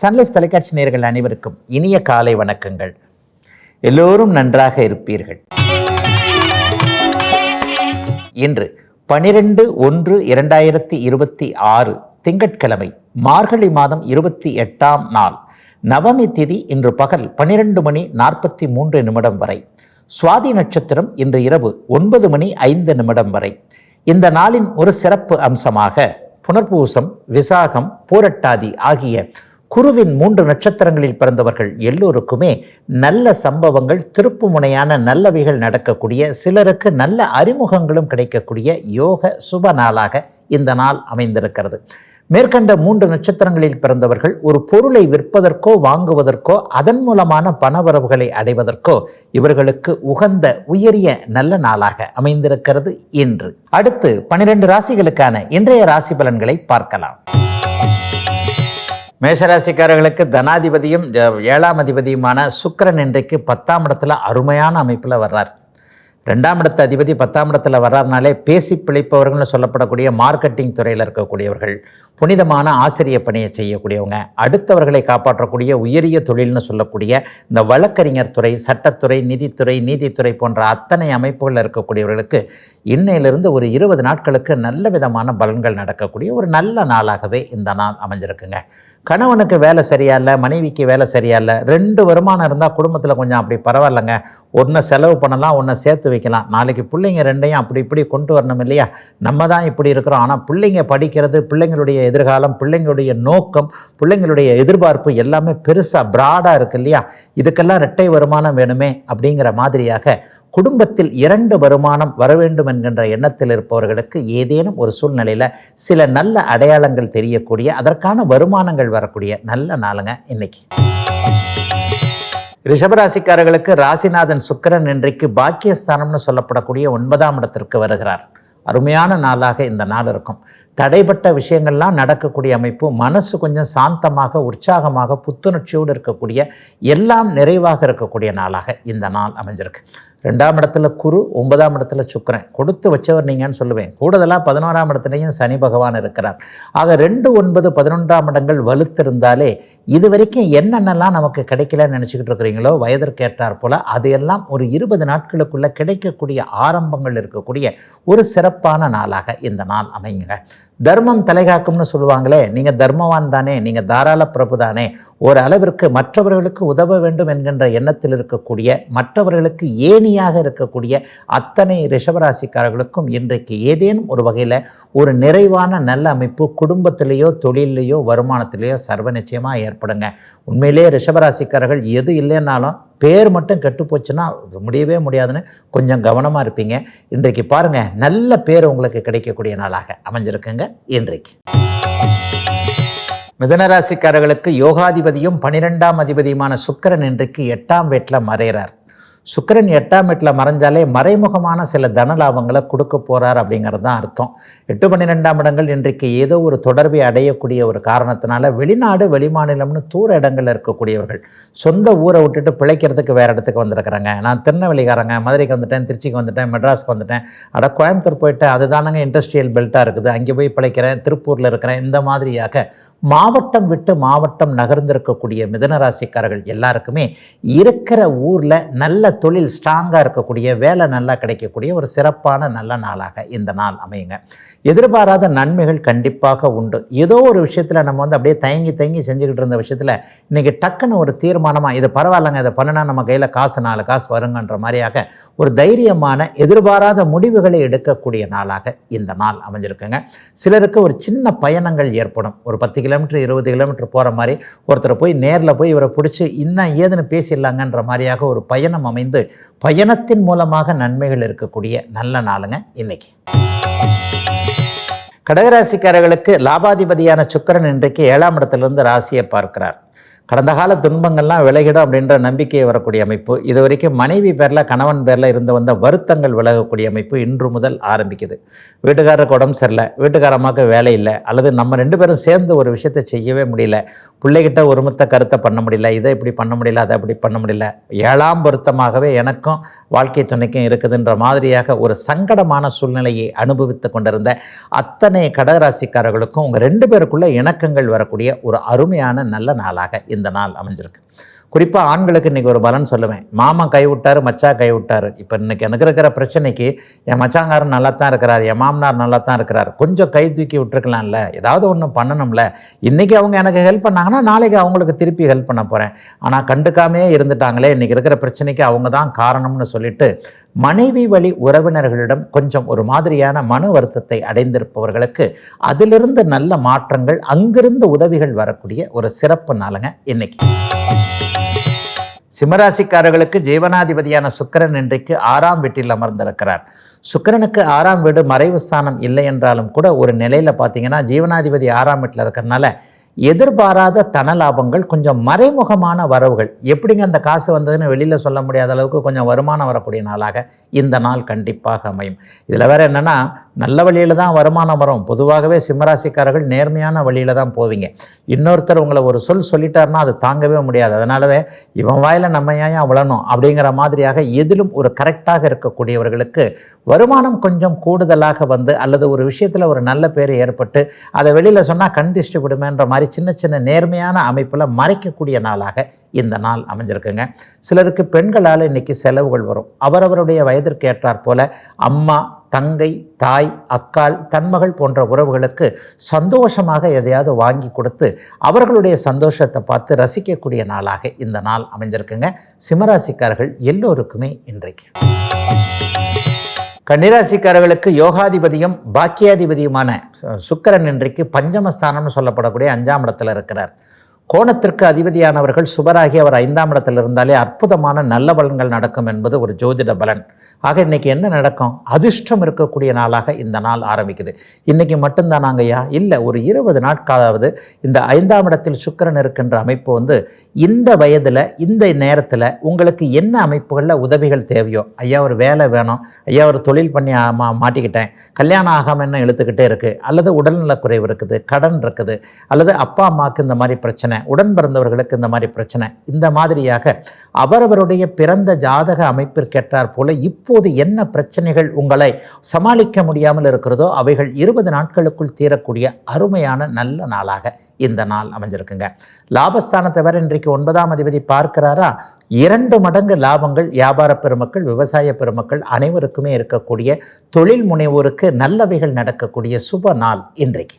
Sun Life தொலைக்காட்சி நேர்கள் அனைவருக்கும் இனிய காலை வணக்கங்கள். எல்லோரும் நன்றாக இருப்பீர்கள். இன்று பனிரெண்டு ஒன்று இரண்டாயிரத்தி இருபத்தி ஆறு திங்கட்கிழமை மார்கழி மாதம் இருபத்தி எட்டாம் நாள். நவமி திதி இன்று பகல் பனிரெண்டு மணி நாற்பத்தி மூன்று நிமிடம் வரை. சுவாதி நட்சத்திரம் இன்று இரவு ஒன்பது மணி ஐந்து நிமிடம் வரை. இந்த நாளின் ஒரு சிறப்பு அம்சமாக புனர்பூசம் விசாகம் பூரட்டாதி ஆகிய குருவின் மூன்று நட்சத்திரங்களில் பிறந்தவர்கள் எல்லோருக்குமே நல்ல சம்பவங்கள் திருப்புமுனையான நல்லவைகள் நடக்கக்கூடிய சிலருக்கு நல்ல அறிமுகங்களும் கிடைக்கக்கூடிய யோக சுப நாளாக இந்த நாள் அமைந்திருக்கிறது. மேற்கண்ட மூன்று நட்சத்திரங்களில் பிறந்தவர்கள் ஒரு பொருளை விற்பதற்கோ வாங்குவதற்கோ அதன் மூலமான பணவரவுகளை அடைவதற்கோ இவர்களுக்கு உகந்த உயரிய நல்ல நாளாக அமைந்திருக்கிறது இன்று. அடுத்து பனிரெண்டு ராசிகளுக்கான இன்றைய ராசி பலன்களை பார்க்கலாம். மேஷராசிக்காரர்களுக்கு தனாதிபதியும் ஏழாம் அதிபதியுமான சுக்கரன் இன்றைக்கு பத்தாம் இடத்துல அருமையான அமைப்பில் வர்றார். ரெண்டாம் இடத்து அதிபதி பத்தாம் இடத்துல வர்றாருனாலே பேசி பிழைப்பவர்கள்னு சொல்லப்படக்கூடிய மார்க்கெட்டிங் துறையில் இருக்கக்கூடியவர்கள். புனிதமான ஆசிரிய பணியை செய்யக்கூடியவங்க அடுத்தவர்களை காப்பாற்றக்கூடிய உயரிய தொழில்னு சொல்லக்கூடிய இந்த வழக்கறிஞர் துறை சட்டத்துறை நிதித்துறை நீதித்துறை போன்ற அத்தனை அமைப்புகளில் இருக்கக்கூடியவர்களுக்கு இன்னையிலிருந்து ஒரு இருபது நாட்களுக்கு நல்ல விதமான பலன்கள் நடக்கக்கூடிய ஒரு நல்ல நாளாகவே இந்த நாள் அமைஞ்சிருக்குங்க. கணவனுக்கு வேலை சரியா இல்லை மனைவிக்கு வேலை சரியா இல்லை ரெண்டு வருமானம் இருந்தால் குடும்பத்தில் கொஞ்சம் அப்படி பரவாயில்லைங்க. ஒன்றை செலவு பண்ணலாம் ஒன்றை சேர்த்து வைக்கலாம். நாளைக்கு பிள்ளைங்க ரெண்டையும் அப்படி இப்படி கொண்டு வரணும் இல்லையா? நம்ம தான் இப்படி இருக்கிறோம். ஆனால் பிள்ளைங்க படிக்கிறது பிள்ளைங்களுடைய எதிர்காலம் பிள்ளைங்களுடைய நோக்கம் பிள்ளைங்களுடைய எதிர்பார்ப்பு எல்லாமே பெருசாக ப்ராடாக இருக்கு இல்லையா? இதுக்கெல்லாம் இரட்டை வருமானம் வேணுமே அப்படிங்கிற மாதிரியாக குடும்பத்தில் இரண்டு வருமானம் வர வேண்டும் என்கின்ற எண்ணத்தில் இருப்பவர்களுக்கு ஏதேனும் ஒரு சூழ்நிலையில் சில நல்ல அடையாளங்கள் தெரியக்கூடிய அதற்கான வருமானங்கள் வரக்கூடிய நல்ல நாளுங்க இன்னைக்கு. ரிஷபராசிக்காரர்களுக்கு ராசிநாதன் சுக்கிரன் இன்றைக்கு பாக்கியஸ்தானம்னு சொல்லப்படக்கூடிய ஒன்பதாம் இடத்திற்கு வருகிறார். அருமையான நாளாக இந்த நாள் இருக்கும். தடைப்பட்ட விஷயங்கள்லாம் நடக்கக்கூடிய அமைப்பு மனசு கொஞ்சம் சாந்தமாக உற்சாகமாக புத்துணர்ச்சியோடு இருக்கக்கூடிய எல்லாம் நிறைவாக இருக்கக்கூடிய நாளாக இந்த நாள் அமைஞ்சிருக்கு. ரெண்டாம் இடத்துல குரு ஒன்பதாம் இடத்துல சுக்கரன். கொடுத்து வச்சவர் நீங்கன்னு சொல்லுவேன். கூடுதலாக பதினோராம் இடத்துலையும் சனி பகவான் இருக்கிறார். ஆக ரெண்டு ஒன்பது பதினொன்றாம் இடங்கள் வலுத்திருந்தாலே இது வரைக்கும் என்னென்னலாம் நமக்கு கிடைக்கலன்னு நினச்சிக்கிட்டு இருக்கிறீங்களோ வயதிற்கு போல் போல அதையெல்லாம் ஒரு இருபது நாட்களுக்குள்ளே கிடைக்கக்கூடிய ஆரம்பங்கள் இருக்கக்கூடிய ஒரு சிறப்பான நாளாக இந்த நாள் அமைங்க தர்மம் தலைகாக்கும்னு சொல்லுவாங்களே நீங்கள் தர்மவான் தானே நீங்கள் தாராள பிரபு தானே ஒரு அளவிற்கு மற்றவர்களுக்கு உதவ வேண்டும் என்கின்ற எண்ணத்தில் இருக்கக்கூடிய மற்றவர்களுக்கு ஏணியாக இருக்கக்கூடிய அத்தனை ரிஷபராசிக்காரர்களுக்கும் இன்றைக்கு ஏதேனும் ஒரு வகையில் ஒரு நிறைவான நல்ல அமைப்பு குடும்பத்திலேயோ தொழிலையோ வருமானத்திலேயோ சர்வ நிச்சயமாக ஏற்படுங்க. உண்மையிலேயே ரிஷபராசிக்காரர்கள் எது இல்லைன்னாலும் பேர் மட்டும் கெட்டுப்போச்சுன்னா முடியவே முடியாதுன்னு கொஞ்சம் கவனமாக இருப்பீங்க. இன்றைக்கு பாருங்கள் நல்ல பேர் உங்களுக்கு கிடைக்கக்கூடிய நாளாக அமைஞ்சிருக்குங்க. இன்றைக்கு. மிதனராசிக்காரர்களுக்கு யோகாதிபதியும் பனிரெண்டாம் அதிபதியுமான சுக்கரன் இன்றைக்கு எட்டாம் வீட்டில் மறைகிறார். சுக்கிரன் எட்டாம் எட்டில் மறைஞ்சாலே மறைமுகமான சில தன லாபங்களை கொடுக்க போகிறார் அப்படிங்கிறது தான் அர்த்தம். எட்டு பன்னிரெண்டாம் இடங்கள் இன்றைக்கு ஏதோ ஒரு தொடர்பை அடையக்கூடிய ஒரு காரணத்தினால வெளிநாடு வெளிமாநிலம்னு தூர இடங்களில் இருக்கக்கூடியவர்கள் சொந்த ஊரை விட்டுட்டு பிழைக்கிறதுக்கு வேறு இடத்துக்கு வந்திருக்கிறாங்க. நான் திருநெல்வேலிக்காரங்க மதுரைக்கு வந்துட்டேன் திருச்சிக்கு வந்துட்டேன் மெட்ராஸ்க்கு வந்துட்டேன். அட கோயம்புத்தூர் போயிட்டு அதுதானங்க இண்டஸ்ட்ரியல் பெல்ட்டாக இருக்குது. அங்கே போய் பிழைக்கிறேன் திருப்பூரில் இருக்கிறேன் இந்த மாதிரியாக மாவட்டம் விட்டு மாவட்டம் நகர்ந்திருக்கக்கூடிய மிதனராசிக்காரர்கள் எல்லாருக்குமே இருக்கிற ஊரில் நல்ல தொழில் ஸ்ட்ராங்காக இருக்கக்கூடிய வேலை நல்லா கிடைக்கக்கூடிய ஒரு சிறப்பான நல்ல நாளாக இந்த நாள் அமையுங்க. எதிர்பாராத நன்மைகள் கண்டிப்பாக உண்டு. ஏதோ ஒரு விஷயத்தில் நம்ம வந்து அப்படியே தயங்கி தயங்கி செஞ்சுக்கிட்டு இருந்த விஷயத்தில் இன்றைக்கி டக்குன்னு ஒரு தீர்மானமாக இது பரவாயில்லைங்க இதை பண்ணினா நம்ம கையில் காசு நாலு காசு வருங்கன்ற மாதிரியாக ஒரு தைரியமான எதிர்பாராத முடிவுகளை எடுக்கக்கூடிய நாளாக இந்த நாள் அமைஞ்சிருக்குங்க. சிலருக்கு ஒரு சின்ன பயணங்கள் ஏற்படும். ஒரு பத்து கிலோமீட்டர் இருபது கிலோமீட்டர் போகிற மாதிரி ஒருத்தரை போய் நேரில் போய் இவரை பிடிச்சி இன்னும் ஏதுன்னு பேசிடலாங்கன்ற மாதிரியாக ஒரு பயணம் அமைந்து பயணத்தின் மூலமாக நன்மைகள் இருக்கக்கூடிய நல்ல நாளுங்க இன்னைக்கு. கடகராசிக்காரர்களுக்கு லாபாதிபதியான சுக்கரன் இன்றைக்கு ஏழாம் இடத்திலிருந்து ராசியை பார்க்கிறார். கடந்த கால துன்பங்கள்லாம் விலகிடும் அப்படின்ற நம்பிக்கை வரக்கூடிய அமைப்பு. இது வரைக்கும் மனைவி பேரில் கணவன் பேரில் இருந்து வந்த வருத்தங்கள் விலகக்கூடிய அமைப்பு இன்று முதல் ஆரம்பிக்குது. வீட்டுக்காரருக்கு உடம்பு சரியில்லை வீட்டுக்காரமாக்கு வேலை இல்லை அல்லது நம்ம ரெண்டு பேரும் சேர்ந்து ஒரு விஷயத்தை செய்யவே முடியல பிள்ளைகிட்ட ஒருமித்த கருத்தை பண்ண முடியல இதை இப்படி பண்ண முடியல அதை அப்படி பண்ண முடியல. ஏழாம் பொருத்தமாகவே எனக்கும் வாழ்க்கை துணைக்கும் இருக்குதுன்ற மாதிரியாக ஒரு சங்கடமான சூழ்நிலையை அனுபவித்து கொண்டிருந்த அத்தனை கடகராசிக்காரர்களுக்கும் உங்கள் ரெண்டு பேருக்குள்ள இணக்கங்கள் வரக்கூடிய ஒரு அருமையான நல்ல நாளாக இந்த நாள் அமைஞ்சிருக்கு குறிப்பாக ஆண்களுக்கு இன்றைக்கி ஒரு பலன் சொல்லுவேன். மாமா கைவிட்டார் மச்சா கைவிட்டார். இப்போ இன்றைக்கி எனக்கு இருக்கிற பிரச்சனைக்கு என் மச்சாங்காரன் நல்லா தான் இருக்கிறார் என் மாமனார் நல்லா தான் இருக்கிறார். கொஞ்சம் கை தூக்கி விட்டுருக்கலாம்ல. ஏதாவது ஒன்று பண்ணணும்ல. இன்றைக்கி அவங்க எனக்கு ஹெல்ப் பண்ணாங்கன்னா நாளைக்கு அவங்களுக்கு திருப்பி ஹெல்ப் பண்ண போகிறேன் ஆனால் கண்டுக்காமே இருந்துட்டாங்களே இன்றைக்கி இருக்கிற பிரச்சனைக்கு அவங்க தான் காரணம்னு சொல்லிட்டு மனைவி வழி உறவினர்களிடம் கொஞ்சம் ஒரு மாதிரியான மன வருத்தத்தை அடைந்திருப்பவர்களுக்கு அதிலிருந்து நல்ல மாற்றங்கள் அங்கிருந்து உதவிகள் வரக்கூடிய ஒரு சிறப்பு நாளுங்க இன்னைக்கு. சிம்மராசிக்காரர்களுக்கு ஜீவனாதிபதியான சுக்கிரன் இன்றைக்கு ஆறாம் வீட்டில் அமர்ந்திருக்கிறார். சுக்கிரனுக்கு ஆறாம் வீடு மறைவு ஸ்தானம் இல்லை என்றாலும் கூட ஒரு நிலையில் பார்த்தீங்கன்னா ஜீவனாதிபதி ஆறாம் வீட்டில் இருக்கிறனால எதிர்பாராத தன லாபங்கள் கொஞ்சம் மறைமுகமான வரவுகள். எப்படிங்க அந்த காசு வந்ததுன்னு வெளியில் சொல்ல முடியாத அளவுக்கு கொஞ்சம் வருமானம் வரக்கூடிய நாளாக இந்த நாள் கண்டிப்பாக அமையும். இதில் வேறு என்னென்னா நல்ல வழியில் தான் வருமானம் வரும். பொதுவாகவே சிம்மராசிக்காரர்கள் நேர்மையான வழியில் தான் போவீங்க. இன்னொருத்தர் உங்களை ஒரு சொல் சொல்லிட்டாருன்னா அது தாங்கவே முடியாது. அதனாலவே இவன் வாயில் நம்ம ஏன் விழணும் அப்படிங்கிற மாதிரியாக எதிலும் ஒரு கரெக்டாக இருக்கக்கூடியவர்களுக்கு வருமானம் கொஞ்சம் கூடுதலாக வந்து அல்லது ஒரு விஷயத்தில் ஒரு நல்ல பேர் ஏற்பட்டு அதை வெளியில் சொன்னால் கண் திஷ்டி விடுமேன்ற மாதிரி சின்ன சின்ன நேர்மையான அமைப்பில் மறைக்கக்கூடிய நாளாக இந்த நாள் அமைஞ்சிருக்குங்க. சிலருக்கு பெண்களால் இன்னைக்கு செலவுகள் வரும். அவரவருடைய வயதிற்கு ஏற்றாற் போல அம்மா தங்கை தாய் அக்காள் தன்மகள் போன்ற உறவுகளுக்கு சந்தோஷமாக எதையாவது வாங்கி கொடுத்து அவர்களுடைய சந்தோஷத்தை பார்த்து ரசிக்கக்கூடிய நாளாக இந்த நாள் அமைஞ்சிருக்குங்க. சிம்மராசிக்காரர்கள் எல்லோருக்குமே இன்றைக்கு. கன்னிராசிக்காரர்களுக்கு யோகாதிபதியும் பாக்கியாதிபதியுமான சுக்கரன் இன்றைக்கு பஞ்சமஸ்தானம்னு சொல்லப்படக்கூடிய அஞ்சாம் இடத்துல இருக்கிறார். கோணத்திற்கு அதிபதியானவர்கள் சுபராகி அவர் ஐந்தாம் இடத்தில் இருந்தாலே அற்புதமான நல்ல பலன்கள் நடக்கும் என்பது ஒரு ஜோதிட பலன். ஆக இன்றைக்கி என்ன நடக்கும்? அதிர்ஷ்டம் இருக்கக்கூடிய நாளாக இந்த நாள் ஆரம்பிக்குது. இன்றைக்கி மட்டும்தானாங்க ஐயா இல்லை ஒரு இருபது நாட்களாவது இந்த ஐந்தாம் இடத்தில் சுக்கரன் இருக்கின்ற அமைப்பு வந்து இந்த வயதில் இந்த நேரத்தில் உங்களுக்கு என்ன அமைப்புகளில் உதவிகள் தேவையோ ஐயா ஒரு வேலை வேணும் ஐயா ஒரு தொழில் பண்ணி மா மாட்டிக்கிட்டேன் கல்யாணம் ஆகாமல் என்ன இழுத்துக்கிட்டே இருக்குது அல்லது உடல்நலக்குறைவு இருக்குது கடன் இருக்குது அல்லது அப்பா அம்மாவுக்கு இந்த மாதிரி பிரச்சனை உடன் பிறந்தவர்களுக்கு இந்த மாதிரி பிரச்சனை. இந்த மாதிரியாக அவரவருடைய பிறந்த ஜாதக அமைப்பிற்கேற்றார் போல இப்போது என்ன பிரச்சனைகள் உங்களை சமாளிக்க முடியாமல் இருக்கிறதோ அவைகள் இருபது நாட்களுக்குள் தீரக்கூடிய அருமையான நல்ல நாளாக இந்த நாள் அமைஞ்சிருக்குங்க. லாபஸ்தானத்தை இன்றைக்கு ஒன்பதாம் அதிபதி பார்க்கிறாரா? இரண்டு மடங்கு லாபங்கள் வியாபார பெருமக்கள் விவசாய பெருமக்கள் அனைவருக்குமே இருக்கக்கூடிய தொழில் முனைவோருக்கு நல்லவைகள் நடக்கக்கூடிய சுப நாள் இன்றைக்கு.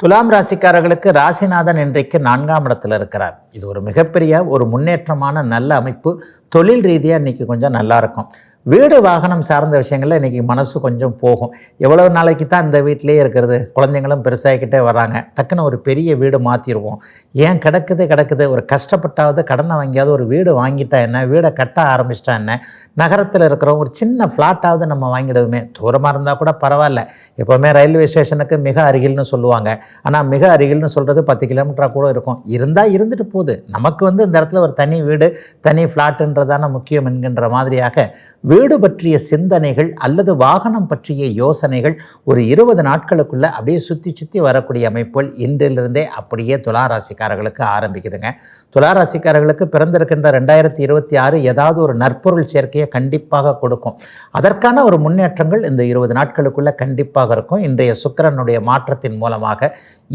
துலாம் ராசிக்காரர்களுக்கு ராசிநாதன் இன்றைக்கு நான்காம் இடத்துல இருக்கிறார். இது ஒரு மிகப்பெரிய ஒரு முன்னேற்றமான நல்ல அமைப்பு. தொழில் ரீதியாக இன்றைக்கி கொஞ்சம் நல்லா இருக்கும். வீடு வாகனம் சார்ந்த விஷயங்களில் இன்றைக்கி மனசு கொஞ்சம் போகும். எவ்வளோ நாளைக்கு தான் இந்த வீட்டிலே இருக்கிறது? குழந்தைங்களும் பெருசாகிக்கிட்டே வராங்க டக்குன்னு ஒரு பெரிய வீடு மாற்றிடுவோம் ஏன் கிடக்குது கிடக்குது? ஒரு கஷ்டப்பட்டாவது கடனை வாங்கியாவது ஒரு வீடு வாங்கிட்டா என்ன? வீடை கட்ட ஆரம்பிச்சிட்டா என்ன? நகரத்தில் இருக்கிறவங்க ஒரு சின்ன ஃப்ளாட்டாவது நம்ம வாங்கிடுவோமே. தூரமாக இருந்தால் கூட பரவாயில்ல. எப்போவுமே ரயில்வே ஸ்டேஷனுக்கு மிக அருகில்னு சொல்லுவாங்க. ஆனால் மிக அருகில்னு சொல்கிறது பத்து கிலோமீட்டராக கூட இருக்கும். இருந்தால் இருந்துட்டு போகுது. நமக்கு வந்து இந்த இடத்துல ஒரு தனி வீடு தனி ஃப்ளாட்டுன்றதான முக்கியம் என்கின்ற மாதிரியாக வீடு பற்றிய சிந்தனைகள் அல்லது வாகனம் பற்றிய யோசனைகள் ஒரு இருபது நாட்களுக்குள்ள அப்படியே சுற்றி சுற்றி வரக்கூடிய அமைப்புகள் இன்றிலிருந்தே அப்படியே துளாராசிக்காரர்களுக்கு ஆரம்பிக்குதுங்க. துளாராசிக்காரர்களுக்கு பிறந்திருக்கின்ற ரெண்டாயிரத்தி இருபத்தி ஆறு ஏதாவது ஒரு நற்பொருள் சேர்க்கையை கண்டிப்பாக கொடுக்கும். அதற்கான ஒரு முன்னேற்றங்கள் இந்த இருபது நாட்களுக்குள்ளே கண்டிப்பாக இருக்கும். இன்றைய சுக்கிரனுடைய மாற்றத்தின் மூலமாக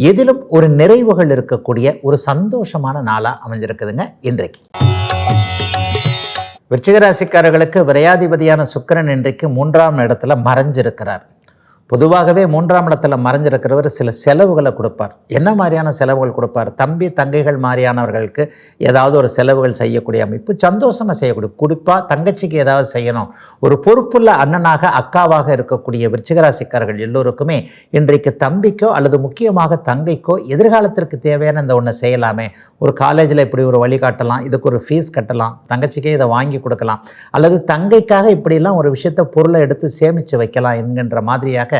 எதிலும் ஒரு நிறைவுகள் இருக்கக்கூடிய ஒரு சந்தோஷமான நாளாக அமைஞ்சிருக்குதுங்க இன்றைக்கு. விருச்சிகராசிக்காரர்களுக்கு விரையாதிபதியான சுக்கிரன் இன்றைக்கு மூன்றாம் இடத்துல மறைஞ்சிருக்கிறார். பொதுவாகவே மூன்றாம் இடத்துல மறைஞ்சிருக்கிறவர் சில செலவுகளை கொடுப்பார். என்ன மாதிரியான செலவுகள் கொடுப்பார்? தம்பி தங்கைகள் மாதிரியானவர்களுக்கு ஏதாவது ஒரு செலவுகள் செய்யக்கூடிய அமைப்பு சந்தோஷமாக செய்யக்கூடிய குறிப்பாக தங்கச்சிக்கு ஏதாவது செய்யணும். ஒரு பொறுப்புள்ள அண்ணனாக அக்காவாக இருக்கக்கூடிய விருச்சிகராசிக்காரர்கள் எல்லோருக்குமே இன்றைக்கு தம்பிக்கோ அல்லது முக்கியமாக தங்கைக்கோ எதிர்காலத்திற்கு தேவையான இந்த ஒன்று செய்யலாமே. ஒரு காலேஜில் இப்படி ஒரு வழிகாட்டலாம் இதுக்கு ஒரு ஃபீஸ் கட்டலாம் தங்கச்சிக்கே இதை வாங்கி கொடுக்கலாம். அல்லது தங்கைக்காக இப்படிலாம் ஒரு விஷயத்தை பொருளை எடுத்து சேமித்து வைக்கலாம் என்கின்ற மாதிரியாக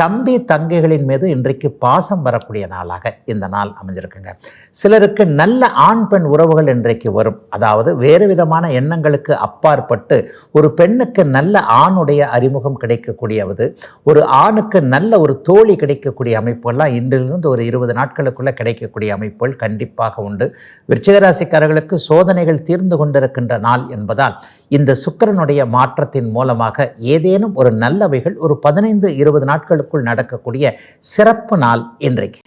தம்பி தங்கைகளின் மீது இன்றைக்கு பாசம் வரக்கூடிய நாளாக இந்த நாள் அமைஞ்சிருக்குங்க. சிலருக்கு நல்ல ஆண் பெண் உறவுகள் இன்றைக்கு வரும். அதாவது வேறு விதமான எண்ணங்களுக்கு அப்பாற்பட்டு ஒரு பெண்ணுக்கு நல்ல ஆணுடைய அறிமுகம் கிடைக்கக்கூடியது ஒரு ஆணுக்கு நல்ல ஒரு தோழி கிடைக்கக்கூடிய அமைப்புகள்லாம் இன்றிலிருந்து ஒரு இருபது நாட்களுக்குள்ள கிடைக்கக்கூடிய அமைப்புகள் கண்டிப்பாக உண்டு. விருச்சிகராசிக்காரர்களுக்கு சோதனைகள் தீர்ந்து கொண்டிருக்கின்ற நாள் என்பதால் இந்த சுக்கிரனுடைய மாற்றத்தின் மூலமாக ஏதேனும் ஒரு நல்லவைகள் ஒரு பதினைந்து இருபது நாட்களுக்கு நாட்களுக்குள் நடக்கக்கூடிய சிறப்பு நாள் இன்றைக்கு.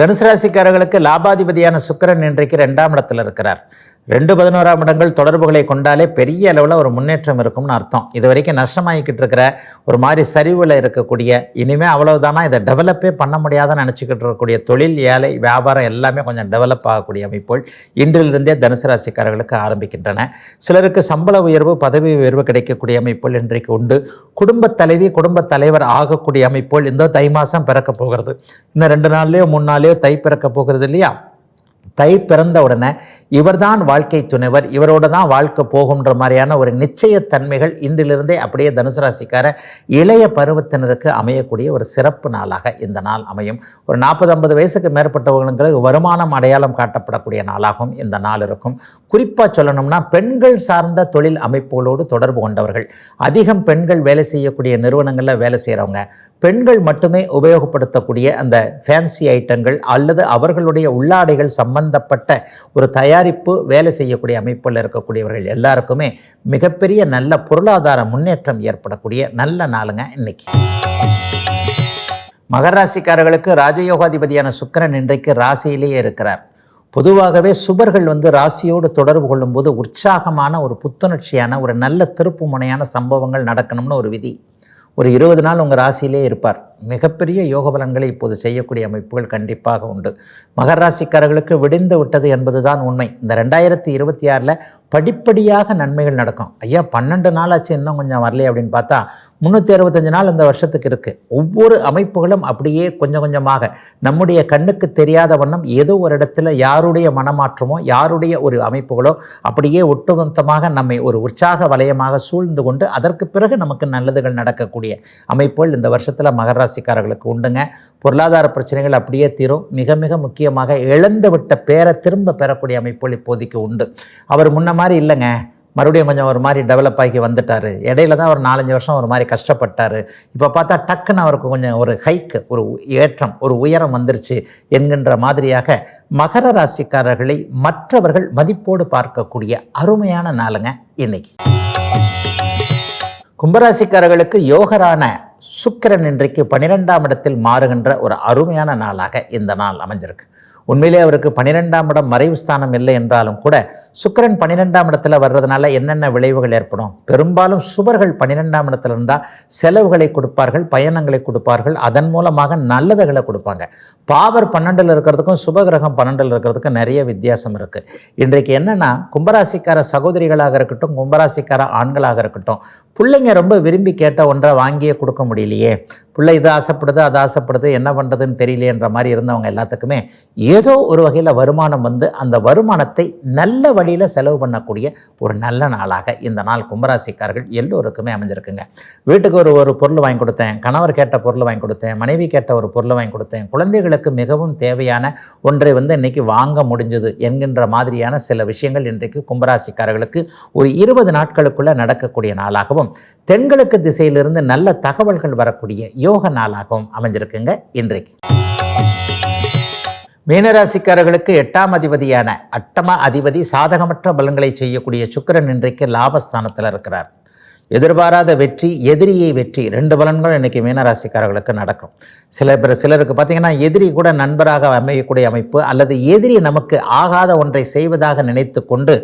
தனுசு ராசிக்காரர்களுக்கு லாபாதிபதியான சுக்கரன் இன்றைக்கு ரெண்டாம் இடத்துல இருக்கிறார். ரெண்டு பதினோராம் இடங்கள் தொடர்புகளை கொண்டாலே பெரிய அளவில் ஒரு முன்னேற்றம் இருக்கும்னு அர்த்தம். இது வரைக்கும் நஷ்டமாகிக்கிட்டு இருக்கிற ஒரு மாதிரி சரிவில் இருக்கக்கூடிய இனிமேல் அவ்வளவுதானா இதை டெவலப்பே பண்ண முடியாதுன்னு நினச்சிக்கிட்டு இருக்கக்கூடிய தொழில் ஏழை வியாபாரம் எல்லாமே கொஞ்சம் டெவலப் ஆகக்கூடிய அமைப்புகள் இன்றிலிருந்தே தனுசு ராசிக்காரர்களுக்கு ஆரம்பிக்கின்றன. சிலருக்கு சம்பள உயர்வு பதவி உயர்வு கிடைக்கக்கூடிய அமைப்புகள் இன்றைக்கு உண்டு. குடும்பத் தலைவி குடும்பத் தலைவர் ஆகக்கூடிய அமைப்புகள் இந்த தை மாதம் பிறக்க போகிறது. இந்த ரெண்டு நாள்லேயோ மூணு நாள்லேயோ தை பிறக்க போகிறது இல்லையா? தை பிறந்த உடனே இவர்தான் வாழ்க்கை துணைவர் இவரோட தான் வாழ்க்கை போகுன்ற மாதிரியான ஒரு நிச்சயத்தன்மைகள் இன்றிலிருந்தே அப்படியே தனுசு ராசிக்கார இளைய பருவத்தினருக்கு அமையக்கூடிய ஒரு சிறப்பு நாளாக இந்த நாள் அமையும். ஒரு நாற்பது ஐம்பது வயசுக்கு மேற்பட்டவர்களுக்கு வருமானம் அடையாளம் காட்டப்படக்கூடிய நாளாகவும் இந்த நாள் இருக்கும். குறிப்பாக சொல்லணும்னா பெண்கள் சார்ந்த தொழில் அமைப்புகளோடு தொடர்பு கொண்டவர்கள். அதிகம் பெண்கள் வேலை செய்யக்கூடிய நிறுவனங்களில் வேலை செய்கிறவங்க பெண்கள் மட்டுமே உபயோகப்படுத்தக்கூடிய அந்த ஃபேன்சி ஐட்டங்கள் அல்லது அவர்களுடைய உள்ளாடைகள் சம்பந்தப்பட்ட ஒரு தயாரிப்பு வேலை செய்யக்கூடிய அமைப்பில் இருக்கக்கூடியவர்கள் எல்லாருக்குமே மிகப்பெரிய நல்ல பொருளாதார முன்னேற்றம் ஏற்படக்கூடிய நல்ல நாளுங்க இன்னைக்கு. மகராசிக்காரர்களுக்கு ராஜயோகாதிபதியான சுக்கிரன் இன்றைக்கு ராசியிலேயே இருக்கிறார். பொதுவாகவே சுபர்கள் வந்து ராசியோடு தொடர்பு கொள்ளும்போது உற்சாகமான ஒரு புத்துணர்ச்சியான ஒரு நல்ல திருப்பு முனையான சம்பவங்கள் நடக்கணும்னு ஒரு விதி. ஒரு இருபது நாள் உங்கள் ராசியிலே இருப்பார். மிகப்பெரிய யோக பலன்களை இப்போது செய்யக்கூடிய அமைப்புகள் கண்டிப்பாக உண்டு. மகர ராசிக்காரர்களுக்கு விடிந்து விட்டது என்பதுதான் உண்மை. இந்த ரெண்டாயிரத்தி இருபத்தி ஆறில் படிப்படியாக நன்மைகள் நடக்கும். ஐயா பன்னெண்டு நாள் ஆச்சு இன்னும் கொஞ்சம் வரலையே அப்படின்னு பார்த்தா முந்நூற்றி அறுபத்தஞ்சு நாள் இந்த வருஷத்துக்கு இருக்குது ஒவ்வொரு அமைப்புகளும் அப்படியே கொஞ்சம் கொஞ்சமாக நம்முடைய கண்ணுக்கு தெரியாத வண்ணம் ஏதோ ஒரு இடத்துல யாருடைய மனமாற்றமோ யாருடைய ஒரு அமைப்புகளோ அப்படியே ஒட்டுமொத்தமாக நம்மை ஒரு உற்சாக வலயமாக சூழ்ந்து கொண்டு அதற்கு பிறகு நமக்கு நல்லதுகள் நடக்கக்கூடிய அமைப்புகள் இந்த வருஷத்தில் மகராசிக்காரர்களுக்கு உண்டுங்க. பொருளாதார பிரச்சனைகள் அப்படியே தீரும். மிக மிக முக்கியமாக இழந்து விட்ட பேரை திரும்ப பெறக்கூடிய அமைப்புகள் இப்போதைக்கு உண்டு. அவர் முன்னமாக மாதிரி இல்லைங்க. மறுபடியும் கொஞ்சம் ஒரு மாதிரி டெவலப் ஆகி வந்துட்டார். இடையில தான் ஒரு நாலஞ்சு வருஷம் ஒரு மாதிரி கஷ்டப்பட்டார். இப்போ பார்த்தா டக்குன்னு அவருக்கு கொஞ்சம் ஒரு ஹைக்கு ஒரு ஏற்றம் ஒரு உயரம் வந்துருச்சு என்கின்ற மாதிரியாக மகர ராசிக்காரர்களை மற்றவர்கள் மதிப்போடு பார்க்கக்கூடிய அருமையான நாளுங்க இன்னைக்கு. கும்பராசிக்காரர்களுக்கு யோகரான சுக்கிரன் இன்றைக்கு பனிரெண்டாம் இடத்தில் மாறுகின்ற ஒரு அருமையான நாளாக இந்த நாள் அமைஞ்சிருக்கு. உண்மையிலே அவருக்கு பன்னிரெண்டாம் இடம் மறைவு ஸ்தானம் இல்லை என்றாலும் கூட சுக்கிரன் பன்னிரெண்டாம் இடத்துல வர்றதுனால என்னென்ன விளைவுகள் ஏற்படும்? பெரும்பாலும் சுபர்கள் பன்னிரெண்டாம் இடத்துல இருந்தால் செலவுகளை கொடுப்பார்கள் பயணங்களை கொடுப்பார்கள் அதன் மூலமாக நல்லதுகளை கொடுப்பாங்க. பாவர் பன்னெண்டில் இருக்கிறதுக்கும் சுபகிரகம் பன்னெண்டில் இருக்கிறதுக்கும் நிறைய வித்தியாசம் இருக்குது இன்றைக்கு என்னென்னா கும்பராசிக்கார சகோதரிகளாக இருக்கட்டும் கும்பராசிக்கார ஆண்களாக இருக்கட்டும் பிள்ளைங்க ரொம்ப விரும்பி கேட்ட ஒன்றை வாங்கியே கொடுக்க முடியலையே. பிள்ளை இது ஆசைப்படுது அது ஆசைப்படுது என்ன பண்ணுறதுன்னு தெரியலையேன்ற மாதிரி இருந்தவங்க எல்லாத்துக்குமே ஏதோ ஒரு வகையில் வருமானம் வந்து அந்த வருமானத்தை நல்ல வழியில் செலவு பண்ணக்கூடிய ஒரு நல்ல நாளாக இந்த நாள் கும்பராசிக்காரர்கள் எல்லோருக்குமே அமைஞ்சிருக்குங்க. வீட்டுக்கு ஒரு ஒரு பொருள் வாங்கி கொடுத்தேன் கணவர் கேட்ட பொருள் வாங்கி கொடுத்தேன் மனைவி கேட்ட ஒரு பொருள் வாங்கி கொடுத்தேன் குழந்தைகளுக்கு மிகவும் தேவையான ஒன்றை வந்து இன்னைக்கு வாங்க முடிஞ்சது என்கின்ற மாதிரியான சில விஷயங்கள் இன்றைக்கு கும்பராசிக்காரர்களுக்கு ஒரு இருபது நாட்களுக்குள்ள நடக்கக்கூடிய நாளாகவும் தென்கிழக்கு திசையிலிருந்து நல்ல தகவல்கள் வரக்கூடிய யோக நாளாகவும் அமைஞ்சிருக்குங்க இன்றைக்கு. மீனராசிக்காரர்களுக்கு எட்டாம் அதிபதியான அட்டம அதிபதி சாதகமற்ற பலன்களை செய்யக்கூடிய சுக்கிரன் இன்றைக்கு லாபஸ்தானத்தில் இருக்கிறார். எதிர்பாராத வெற்றி எதிரியை வெற்றி ரெண்டு பலன்கள் இன்றைக்கி மீனராசிக்காரர்களுக்கு நடக்கும். சில பேர் சிலருக்கு பார்த்திங்கன்னா எதிரி கூட நண்பராக அமையக்கூடிய அமைப்பு அல்லது எதிரி நமக்கு ஆகாத ஒன்றை செய்வதாக நினைத்து கொண்டு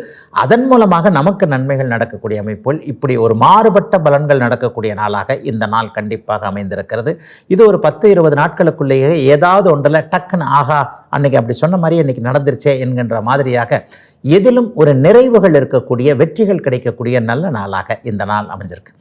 அதன் மூலமாக நமக்கு நன்மைகள் நடக்கக்கூடிய அமைப்புகள். இப்படி ஒரு மாறுபட்ட பலன்கள் நடக்கக்கூடிய நாளாக இந்த நாள் கண்டிப்பாக அமைந்திருக்கிறது. இது ஒரு பத்து இருபது நாட்களுக்குள்ளேயே ஏதாவது ஒன்றில் டக்குன்னு ஆகா அன்னைக்கு அப்படி சொன்ன மாதிரி இன்னைக்கு நடந்துருச்சே என்கின்ற மாதிரியாக எதிலும் ஒரு நிறைவுகள் இருக்கக்கூடிய வெற்றிகள் கிடைக்கக்கூடிய நல்ல நாளாக இந்த நாள் அமைஞ்சிருக்கு.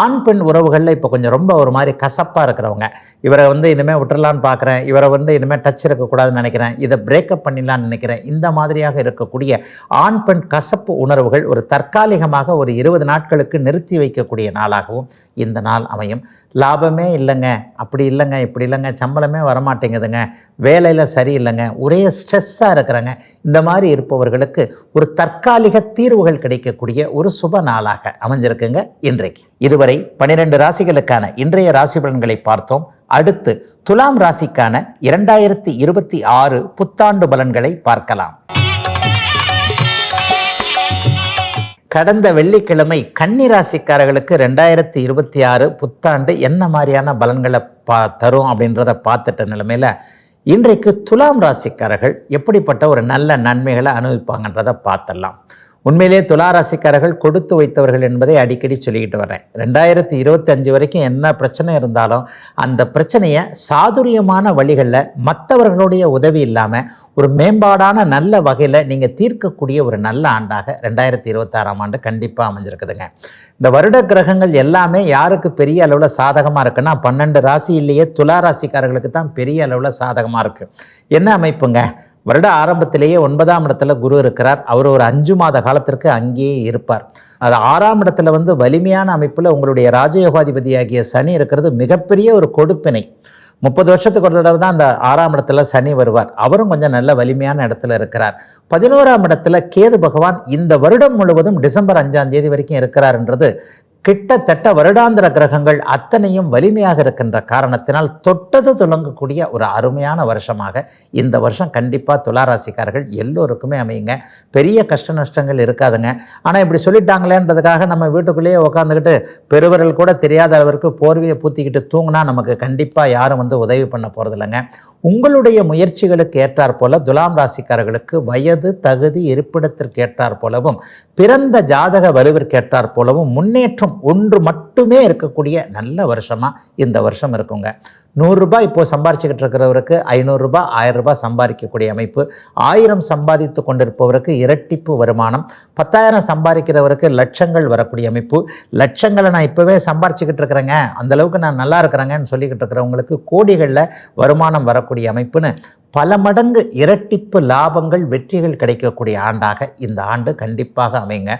ஆண் பெண் உறவுகளில் இப்போ கொஞ்சம் ரொம்ப ஒரு மாதிரி கசப்பாக இருக்கிறவங்க. இவரை வந்து இனிமேல் விட்டுறலான்னு பார்க்குறேன் இவரை வந்து இனிமேல் டச் இருக்கக்கூடாதுன்னு நினைக்கிறேன். இதை பிரேக்கப் பண்ணிடலான்னு நினைக்கிறேன். இந்த மாதிரியாக இருக்கக்கூடிய ஆண் பெண் கசப்பு உணர்வுகள் ஒரு தற்காலிகமாக ஒரு இருபது நாட்களுக்கு நிறுத்தி வைக்கக்கூடிய நாளாகவும் இந்த நாள் அமையும். லாபமே இல்லைங்க. அப்படி இல்லைங்க இப்படி இல்லைங்க. சம்பளமே வரமாட்டேங்குதுங்க. வேலையில் சரியில்லைங்க. ஒரே ஸ்ட்ரெஸ்ஸாக இருக்கிறாங்க. இந்த மாதிரி இருப்பவர்களுக்கு ஒரு தற்காலிக தீர்வுகள் கிடைக்கக்கூடிய ஒரு சுப நாளாக அமைஞ்சிருக்குங்க இன்றைக்கு. இதுவரை பனிரெண்டு ராசிகளுக்கான இன்றைய ராசி பலன்களை பார்த்தோம். அடுத்து துலாம் ராசிக்கான இரண்டாயிரத்தி இருபத்தி ஆறு புத்தாண்டு பலன்களை பார்க்கலாம். கடந்த வெள்ளிக்கிழமை கன்னி ராசிக்காரர்களுக்கு ரெண்டாயிரத்தி இருபத்தி ஆறு புத்தாண்டு என்ன மாதிரியான பலன்களை பா தரும் அப்படின்றத பார்த்துட்ட நிலைமையில் இன்றைக்கு துலாம் ராசிக்காரர்கள் எப்படிப்பட்ட ஒரு நல்ல நன்மைகளை அனுபவிப்பாங்கன்றதை பார்த்துடலாம். உண்மையிலே துளாராசிக்காரர்கள் கொடுத்து வைத்தவர்கள் என்பதை அடிக்கடி சொல்லிக்கிட்டு வரேன் ரெண்டாயிரத்தி இருபத்தஞ்சு வரைக்கும் என்ன பிரச்சனை இருந்தாலும் அந்த பிரச்சனையை சாதுரியமான வழிகளில் மற்றவர்களுடைய உதவி இல்லாமல் ஒரு மேம்பாடான நல்ல வகையில் நீங்கள் தீர்க்கக்கூடிய ஒரு நல்ல ஆண்டாக ரெண்டாயிரத்தி இருபத்தாறாம் ஆண்டு கண்டிப்பாக அமைஞ்சிருக்குதுங்க. இந்த வருட கிரகங்கள் எல்லாமே யாருக்கு பெரிய அளவில் சாதகமாக இருக்குன்னா பன்னெண்டு ராசியிலேயே துலா ராசிக்காரர்களுக்கு தான் பெரிய அளவில் சாதகமாக இருக்குது என்ன அமைப்புங்க? வருட ஆரம்பத்திலேயே ஒன்பதாம் இடத்துல குரு இருக்கிறார். அவர் ஒரு அஞ்சு மாத காலத்திற்கு அங்கேயே இருப்பார். அது ஆறாம் இடத்துல வந்து வலிமையான அமைப்பில் உங்களுடைய ராஜயோகாதிபதியாகிய சனி இருக்கிறது மிகப்பெரிய ஒரு கொடுப்பினை. முப்பது வருஷத்துக்கு ஒரு தடவை தான் அந்த ஆறாம் இடத்துல சனி வருவார். அவரும் கொஞ்சம் நல்ல வலிமையான இடத்துல இருக்கிறார். பதினோராம் இடத்துல கேது பகவான் இந்த வருடம் முழுவதும் டிசம்பர் அஞ்சாம் தேதி வரைக்கும் இருக்கிறார்ன்றது கிட்டத்தட்ட வருடாந்திர கிரகங்கள் அத்தனையும் வலிமையாக இருக்கின்ற காரணத்தினால் தொட்டது துளங்கக்கூடிய ஒரு அருமையான வருஷமாக இந்த வருஷம் கண்டிப்பாக துளாராசிக்காரர்கள் எல்லோருக்குமே அமையுங்க. பெரிய கஷ்ட நஷ்டங்கள் இருக்காதுங்க. ஆனால் இப்படி சொல்லிட்டாங்களேன்றதுக்காக நம்ம வீட்டுக்குள்ளேயே உட்காந்துக்கிட்டு பெருவர்கள் கூட தெரியாத அளவிற்கு போர்வையை பூத்திக்கிட்டு தூங்கினா நமக்கு கண்டிப்பாக யாரும் வந்து உதவி பண்ண போகிறதில்லைங்க உங்களுடைய முயற்சிகளுக்கு ஏற்றாற் போல துலாம் ராசிக்காரர்களுக்கு வயது தகுதி இருப்பிடத்திற்கு ஏற்றாற் போலவும் பிறந்த ஜாதக வலுவிற்கு ஏற்றாற் போலவும் முன்னேற்றம் ஒன்று மட்டுமே இருக்கக்கூடிய நல்ல வருஷமாக இந்த வருஷம் இருக்குங்க. நூறுரூபா இப்போது சம்பாரிச்சுக்கிட்டு இருக்கிறவருக்கு ஐநூறுரூபா ஆயிரம் ரூபாய் சம்பாதிக்கக்கூடிய அமைப்பு. ஆயிரம் சம்பாதித்து கொண்டிருப்பவருக்கு இரட்டிப்பு வருமானம். பத்தாயிரம் சம்பாதிக்கிறவருக்கு லட்சங்கள் வரக்கூடிய அமைப்பு. லட்சங்களை நான் இப்போவே சம்பாரிச்சுக்கிட்டு இருக்கிறேங்க. அந்தளவுக்கு நான் நல்லா இருக்கிறேங்கன்னு சொல்லிக்கிட்டு இருக்கிறவங்களுக்கு கோடிகளில் வருமானம் வரக்கூடிய அமைப்புன்னு பல மடங்கு இரட்டிப்பு லாபங்கள் வெற்றிகள் கிடைக்கக்கூடிய ஆண்டாக இந்த ஆண்டு கண்டிப்பாக அமைங்க.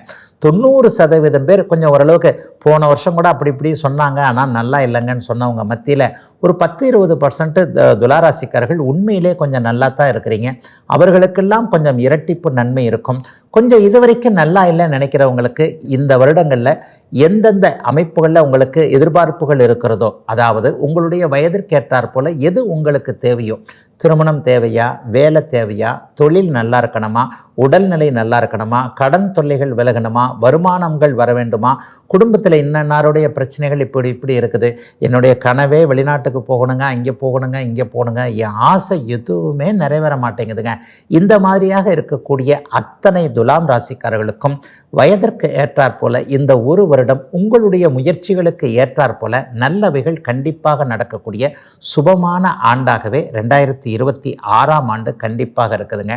தொண்ணூறு சதவீதம் பேர் கொஞ்சம் ஓரளவுக்கு போன வருஷம் கூட அப்படி இப்படி சொன்னாங்க. ஆனால் நல்லா இல்லைங்கன்னு சொன்னவங்க மத்தியில் ஒரு பத்து இருபது பர்சன்ட்டு துளாராசிக்காரர்கள் உண்மையிலே கொஞ்சம் நல்லா தான் இருக்கிறீங்க. அவர்களுக்கெல்லாம் கொஞ்சம் இரட்டிப்பு நன்மை இருக்கும். கொஞ்சம் இதுவரைக்கும் நல்லா இல்லைன்னு நினைக்கிறவங்களுக்கு இந்த வருடங்களில் எந்தெந்த அமைப்புகளில் உங்களுக்கு எதிர்பார்ப்புகள் இருக்கிறதோ அதாவது உங்களுடைய வயதிற்கேற்றாற் போல் எது உங்களுக்கு தேவையோ திருமணம் தேவையா வேலை தேவையா தொழில் நல்லா இருக்கணுமா உடல்நிலை நல்லா இருக்கணுமா கடன் தொல்லைகள் விலகணுமா வருமானங்கள் வர வேண்டுமா குடும்பத்தில் இன்னன்னாருடைய பிரச்சனைகள் இப்படி இப்படி இருக்குது என்னுடைய கனவே வெளிநாட்டுக்கு போகணுங்க இங்கே போகணுங்க இங்கே போகணுங்க என் ஆசை எதுவுமே நிறைவேற மாட்டேங்குதுங்க. இந்த மாதிரியாக இருக்கக்கூடிய அத்தனை துலாம் ராசிக்காரர்களுக்கும் வயதிற்கு ஏற்றாற்போல் இந்த ஒரு வருடம் உங்களுடைய முயற்சிகளுக்கு ஏற்றாற் போல நல்லவைகள் கண்டிப்பாக நடக்கக்கூடிய சுபமான ஆண்டாகவே ரெண்டாயிரத்தி இருபத்தி ஆறாம் ஆண்டு கண்டிப்பாக இருக்குதுங்க.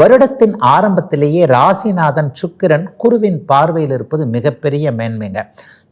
வருடத்தின் ஆரம்பத்திலேயே ராசிநாதன் சுக்கிரன் குருவின் பார்வையில் இருப்பது மிகப்பெரிய மேன்மைங்க.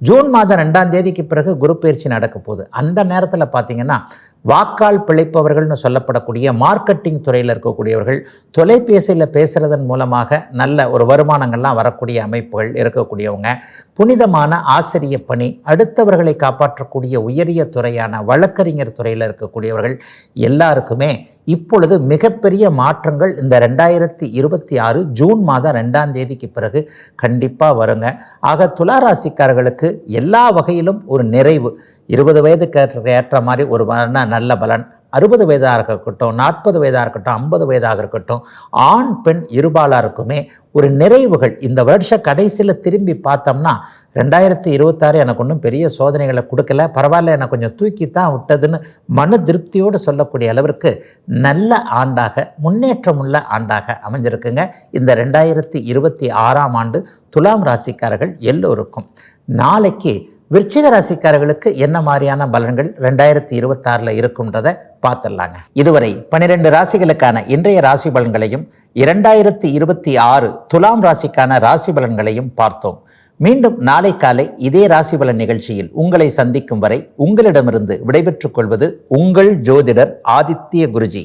ஜூன் மாதம் ரெண்டாம் தேதிக்கு பிறகு குரு பயிற்சி நடக்க போகுது. அந்த நேரத்தில் பார்த்தீங்கன்னா வாக்கால் பிழைப்பவர்கள்னு சொல்லப்படக்கூடிய மார்க்கெட்டிங் துறையில் இருக்கக்கூடியவர்கள் தொலைபேசியில் பேசுகிறதன் மூலமாக நல்ல ஒரு வருமானங்கள்லாம் வரக்கூடிய அமைப்புகள் இருக்கக்கூடியவங்க புனிதமான ஆசிரிய பணி அடுத்தவர்களை காப்பாற்றக்கூடிய உயரிய துறையான வழக்கறிஞர் துறையில் இருக்கக்கூடியவர்கள் எல்லாருக்குமே இப்பொழுது மிகப்பெரிய மாற்றங்கள் இந்த ரெண்டாயிரத்தி இருபத்தி ஆறு ஜூன் மாதம் ரெண்டாம் தேதிக்கு பிறகு கண்டிப்பாக வருங்க. ஆக துளாராசிக்காரர்களுக்கு எல்லா வகையிலும் ஒரு நிறைவு. இருபது வயதுக்கு ஏற்ற மாதிரி ஒரு நல்ல பலன். அறுபது வயதாக இருக்கட்டும் நாற்பது வயதாக இருக்கட்டும் ஐம்பது வயதாக இருக்கட்டும் ஆண் பெண் இருபாலாருக்குமே ஒரு நிறைவுகள். இந்த வருஷ கடைசியில் திரும்பி பார்த்தோம்னா ரெண்டாயிரத்தி இருபத்தாறு எனக்கு ஒன்றும் பெரிய சோதனைகளை கொடுக்கல. பரவாயில்ல எனக்கு கொஞ்சம் தூக்கி தான் விட்டதுன்னு மன திருப்தியோடு சொல்லக்கூடிய அளவிற்கு நல்ல ஆண்டாக முன்னேற்றமுள்ள ஆண்டாக அமைஞ்சிருக்குங்க. இந்த ரெண்டாயிரத்தி இருபத்தி ஆறாம் ஆண்டு துலாம் ராசிக்காரர்கள் எல்லோருக்கும். நாளைக்கு விருச்சிக ராசிக்காரர்களுக்கு என்ன மாதிரியான பலன்கள் ரெண்டாயிரத்தி இருபத்தாறில் இருக்கும்ன்றதை பார்த்துடலாங்க. இதுவரை பனிரெண்டு ராசிகளுக்கான இன்றைய ராசி பலன்களையும் இரண்டாயிரத்தி இருபத்தி ஆறு துலாம் ராசிக்கான ராசி பலன்களையும் பார்த்தோம். மீண்டும் நாளை காலை இதே ராசி பலன் நிகழ்ச்சியில் உங்களை சந்திக்கும் வரை உங்களிடமிருந்து விடைபெற்றுக் கொள்வது உங்கள் ஜோதிடர் ஆதித்ய குருஜி.